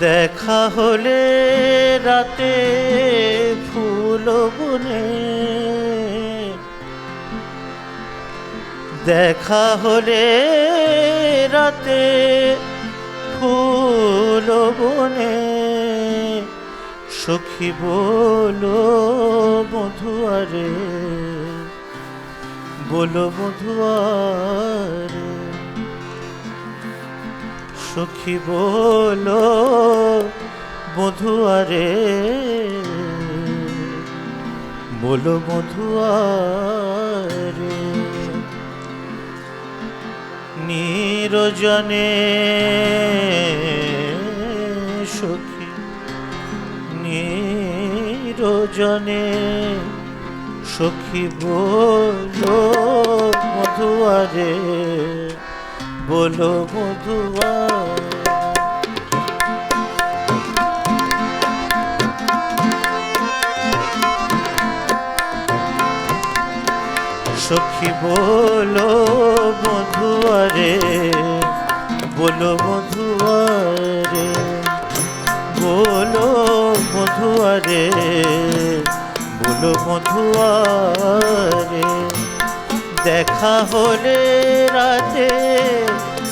দেখা হলে রাতে ফুল বনে। দেখা হলে রাতে ফুল বনে। সখী বলো মধুয়ারে বলো মধুয়ারে সখী বলো মধুয়ারে। বলো মধুয়ারে। নিরজনে সখী নিরজনে সখী বলো মধুয়ারে। বলো মধুয়ারে সখী বলো মধুয়ারে বলো মধুয়ারে বলো মধুয়ারে বলো মধুয়ারে। দেখা হলে রাতে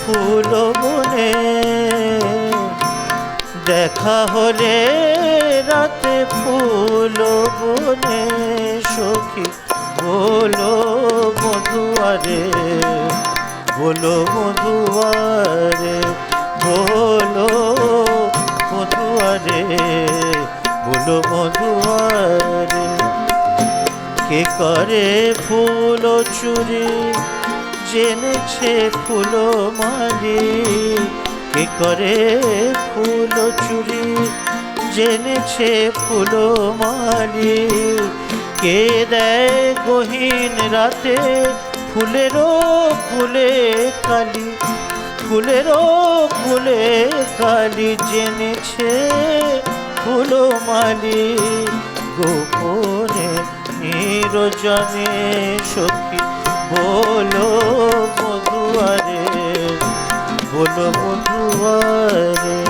ফুল বনে দেখা হলে রাতে ফুল বনে বলো মধুয়ারে কে করে ফুল চুরি? জেনেছে ফুল মালি কে করে ফুল চুরি? জেনেছে ফুল মালি কে দেয় গহীন রাতে ফুলেরও ফুলে কালি? ফুলেরও ফুলে কালি, জেনেছে ফুল মালি গোপনে নিরজনে সখী বলো মধুয়ারে বলো মধুয়ারে।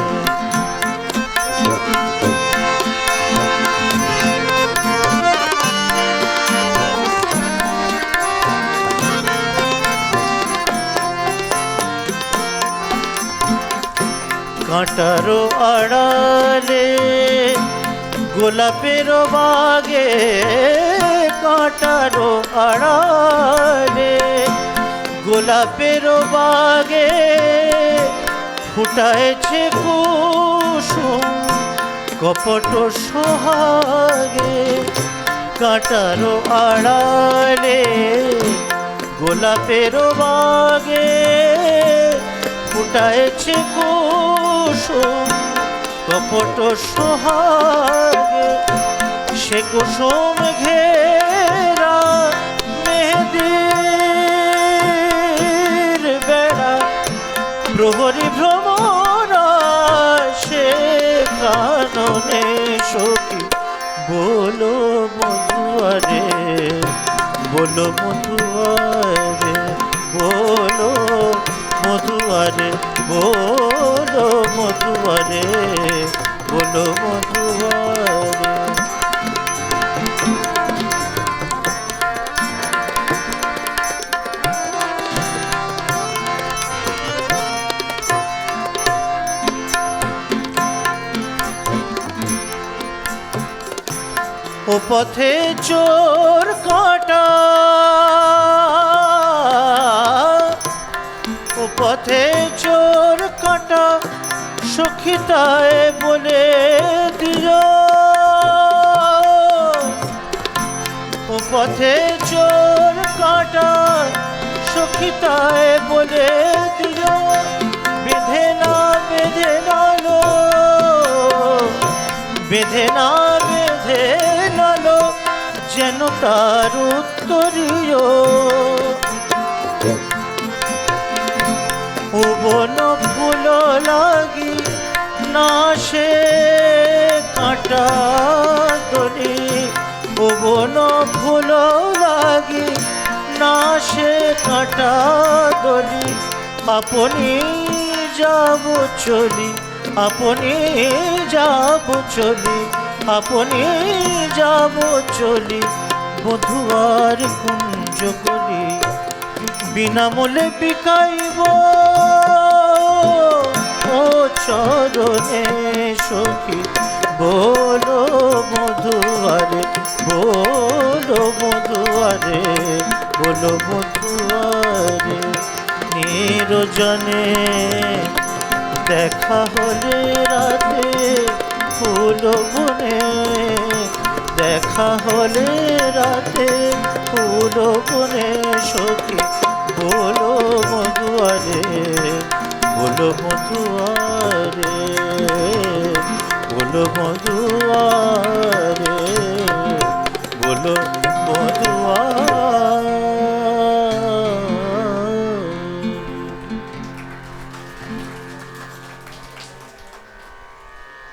কাঁটারো আড়ালে গোলাপের বাগে কাঁটারো আড়ালে গোলাপের বাগে ফুটাইছে কুসুম কপট সোহাগে। কাঁটারো আড়ালে গোলাপের বাগে ফুটাইছে কুসুম কপট সোহাগে, সে কুসুম ঘেরা মেহেদির বেড়া। প্রহরী ভ্রমরা সে কাননে সখী, বলো মধুয়ারে বলো মধুয়ারে, বলো মধুয়ারে বলো মধুয়ারে বলো মধুয়ারে ও পথে চোর কাটা সখিতায় বলে দিল। ও পথে চোর কাটা সখিতায় বলে দিল। বেঁধে না, বেঁধে নালো বেঁধে না, বেঁধে নালো যেন তার উত্তরীয়। ও বন সে কাঁটা তরি ও বন ফুল লাগি, না সে কাঁটা দলি আপনি যাব চলি, আপনি যাব চলি, আপনি যাব চলি বধুয়ার কুঞ্জ করি, বিনামূল্যে বিকাইব চরণে সখী, বলো মধুয়ারে বলো মধুয়ারে বলো মধুয়ারে, নিরজনে দেখা হলে রাতে ফুল বনে দেখা হলে রাতে ফুল বনে সখী, বলো মধুয়ারে বলো মধুয়ারে বলো মধুয়ারে বলো মধুয়ারে।